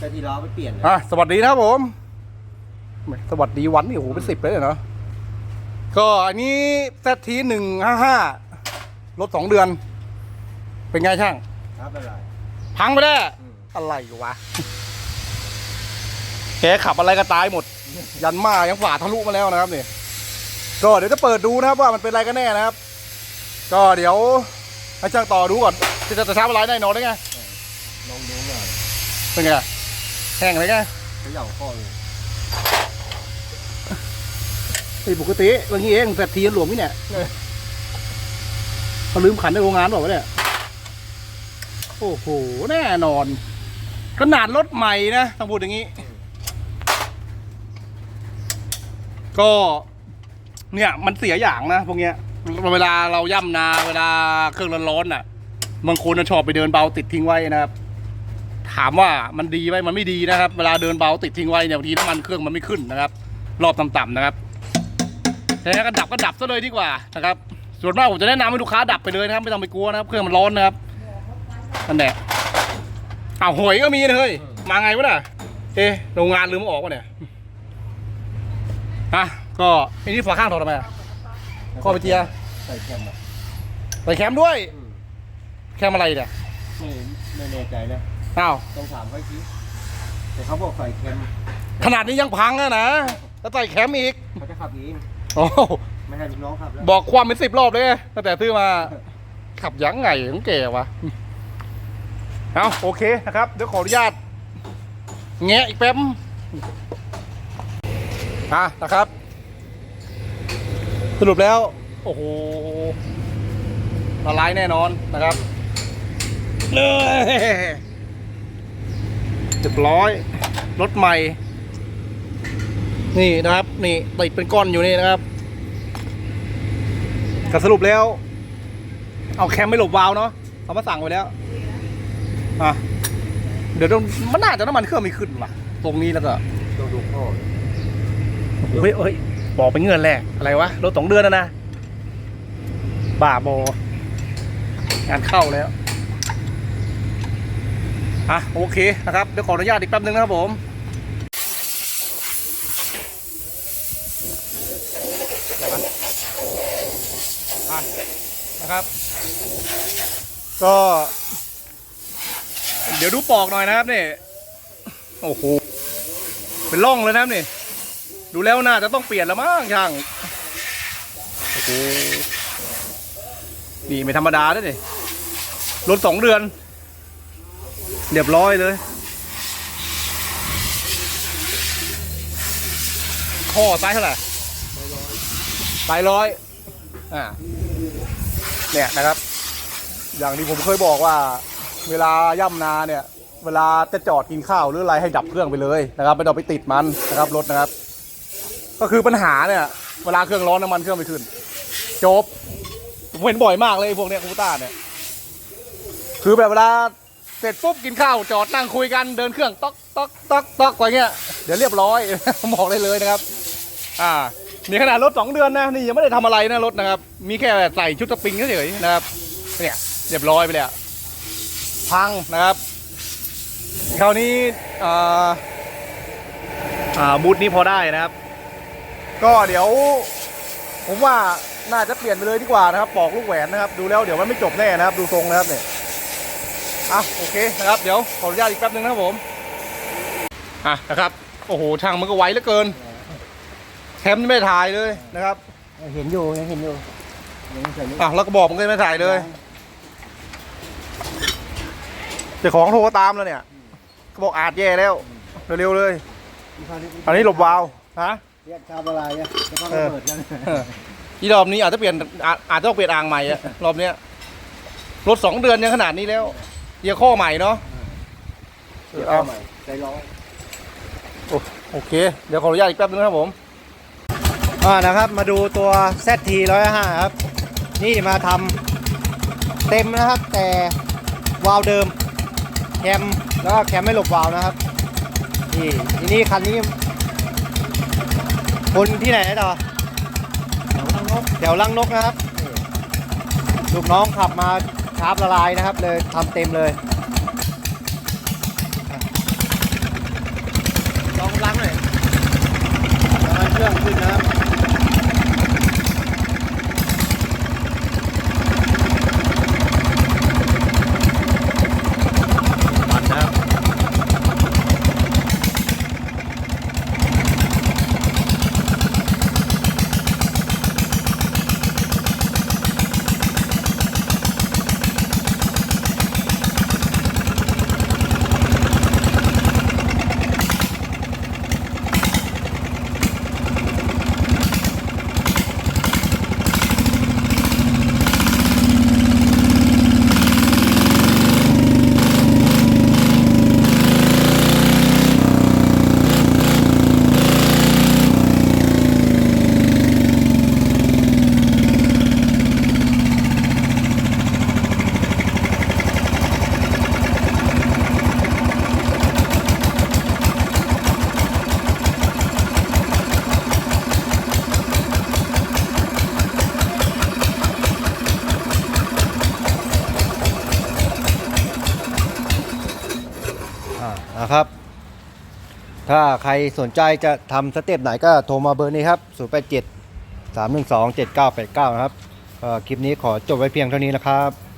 แต่ทีล้อไปเปลี่ยนเลยอะสวัสดีนะครับผมแหมสวัสดีวันนี่โอ้โหเป็นสิบเลยเนาะก็อันนี้แซทีหนึ่งห้าห้ารถสองเดือน เป็นไงช่าง ครับอะไรพังไปแล้วอืมอะไรวะ แกขับอะไรก็ตายหมด ยันมายังฝ่าทะลุมาแล้วนะครับนี่ก็เดี๋ยวจะเปิดดูนะครับว่ามันเป็นอะไรกันแน่นะครับ ก็เดี๋ยวให้ช่างต่อดูก่อนจะจะช้าอะไรแน่นอนได้ไงลองดูหน่อยเป็นไง แห้งเลยไงเขย่าข้อเลยไอ้ปกติเรื่องนี้เองแต่ทีหลวมนี่เนี่ยเขาลืมขันในโรงงานบอกว่าวะเนี่ย โอ้โห แน่นอน ขนาดรถใหม่นะต้องพูดอย่างนี้ ก็ เนี่ยมันเสียอย่างนะพวกเนี้ย เวลาเราย่ำนา เวลาเครื่องร้อนๆน่ะ บางคนน่ะชอบไปเดินเบาติดทิ้งไว้นะครับ ถามว่ามันดีไหมมันไม่ดีนะครับ เวลาเดินเบาติดทิ้งไว้เนี่ยบางทีน้ำมันเครื่องมันไม่ขึ้นนะครับ รอบต่ำๆนะครับแต่ถ้าก็ดับก็ดับซะเลยดีกว่านะครับ ส่วนมากผมจะแนะนำให้ลูกค้าดับไปเลยนะครับไม่ต้องไปกลัวนะครับ เครื่องมันร้อนนะครับนั่นแหละอ้าวหวยก็มีนะเฮ้ยมาไงวะน่ะเอ๊ะโรงงานลืมเอาออกวะเนี่ยอะก็ไอ้นี่ฝาข้างถอดทำไมอะข้อไปเจียร์ใส่แคมอะใส่แคมด้วยอืมแคมอะไรเนี่ยไม่ไม่แน่ใจนะ อ้าวต้องถามเขาอีกทีแต่เขาบอกใส่แคมขนาดนี้ยังพังอะนะแล้วใส่แคมอีกเขาจะขับเองโอ้โหไม่ให้ลูกน้องขับแล้วบอกความเป็นสิบรอบเลยตั้งแต่ซื้อมา ขับยังไงของแกวะเอาโอเคนะครับเดี๋ยวขออนุญาตแงะอีกแป๊บอะนะครับ สรุปแล้ว โอ้โหละลายแน่นอนนะครับเลย เรียบร้อย รถใหม่ นี่นะครับ นี่ติดเป็นก้อนอยู่นี่นะครับก็สรุปแล้ว เอาแคมไม่หลบวาล์วเนาะเขามาสั่งไว้แล้วอะเดี๋ยวต้องมันน่าจะน้ำมันเครื่องไม่ขึ้นว่ะ ตรงนี้แล้วก็ต้องดูข้อเฮ้ยเฮ้ยบอกเป็นเงินแหละอะไรวะรถสองเดือนแล้วนะบ้าบองานเข้าแล้ว อะโอเคนะครับเดี๋ยวขออนุญาตอีกแป๊บนึงนะครับผมนะครับ ก็ เดี๋ยวดูปอกหน่อยนะครับนี่โอ้โหเป็นร่องเลยนะครับนี่ ดูแล้วน่าจะต้องเปลี่ยนแล้วมั้งช่างโอ้โหนี่ไม่ธรรมดาด้วยนี่รถสองเดือน เรียบร้อยเลย ข้อไซส์เท่าไหร่ไซส์ร้อยอ่าเนี่ยนะครับ อย่างที่ผมเคยบอกว่า เวลาย่ำนาเนี่ย เวลาจะจอดกินข้าวหรืออะไรให้ดับเครื่องไปเลยนะครับไม่ต้องไปติดมันนะครับรถนะครับ ก็คือปัญหาเนี่ย เวลาเครื่องร้อนน้ำมันเครื่องไม่ขึ้นจบผมเห็นบ่อยมากเลยพวกเนี้ยคูต้าเนี่ย คือแบบเวลา เสร็จปุ๊บกินข้าวจอดนั่งคุยกันเดินเครื่องต๊อกต๊อกต๊อกต๊อกไปเงี้ยเดี๋ยวเรียบร้อยบอกได้เลยนะครับ อ่านี่ขนาดรถสองเดือนนะนี่ยังไม่ได้ทำอะไรนะรถนะครับ มีแค่ใส่ชุดสปริงเฉยๆนะครับเนี่ยเรียบร้อยไปเลยพังนะครับคราวนี้อ่าอ่าบูธนี้พอได้นะครับ ก็เดี๋ยว ผมว่าน่าจะเปลี่ยนไปเลยดีกว่านะครับปอกลูกแหวนนะครับ ดูแล้วเดี๋ยวมันไม่จบแน่นะครับ ดูทรงนะครับเนี่ย อะโอเคนะครับเดี๋ยวขออนุญาตอีกแป๊บนึงนะครับผมอะนะครับโอ้โหช่างมันก็ไวเหลือเกินแคมป์นี่ไม่ได้ถ่ายเลยนะครับเห็นอยู่ยังเห็นอยู่ยังใส่ไม่อะแล้วก็บอกมันก็ไม่ได้ถ่ายเลยเจ้าของโทรตามแล้วเนี่ยก็บอกอาจแย่แล้วเร็วๆเลยอันนี้หลบวาล์วฮะเรียกชาวอะไรเนี่ยแล้วก็เออเปิดกันอีรอบนี้อาจจะเปลี่ยนอาจอาจจะต้องเปลี่ยนอ่างใหม่อะรอบเนี้ยรถสองเดือนยังขนาดนี้แล้ว เยียร์ข้อใหม่เนาะเดี๋ยวเอาเอาใหม่ใจร้อนโอโอเค เดี๋ยวขออนุญาตอีกแป๊บนึงนะครับผม อ่านะครับ มาดูตัว ZT 105ครับ นี่มาทำเต็มนะครับ แต่วาล์วเดิม แคมแล้วก็แคมไม่หลบวาล์วนะครับ นี่ทีนี้คันนี้ คนที่ไหนต่อแถวลังนกนะครับนี่ลูกน้องขับมา ชาร์ปละลายนะครับ เลยทำเต็มเลยลองล้างหน่อยเครื่องขึ้น นะครับ ถ้าใครสนใจจะทำสเต็ปไหนก็โทรมาเบอร์นี้ครับ0 8 7 3 1 2 7 9 8 9 นะครับอ่อคลิปนี้ขอจบไว้เพียงเท่านี้นะครับ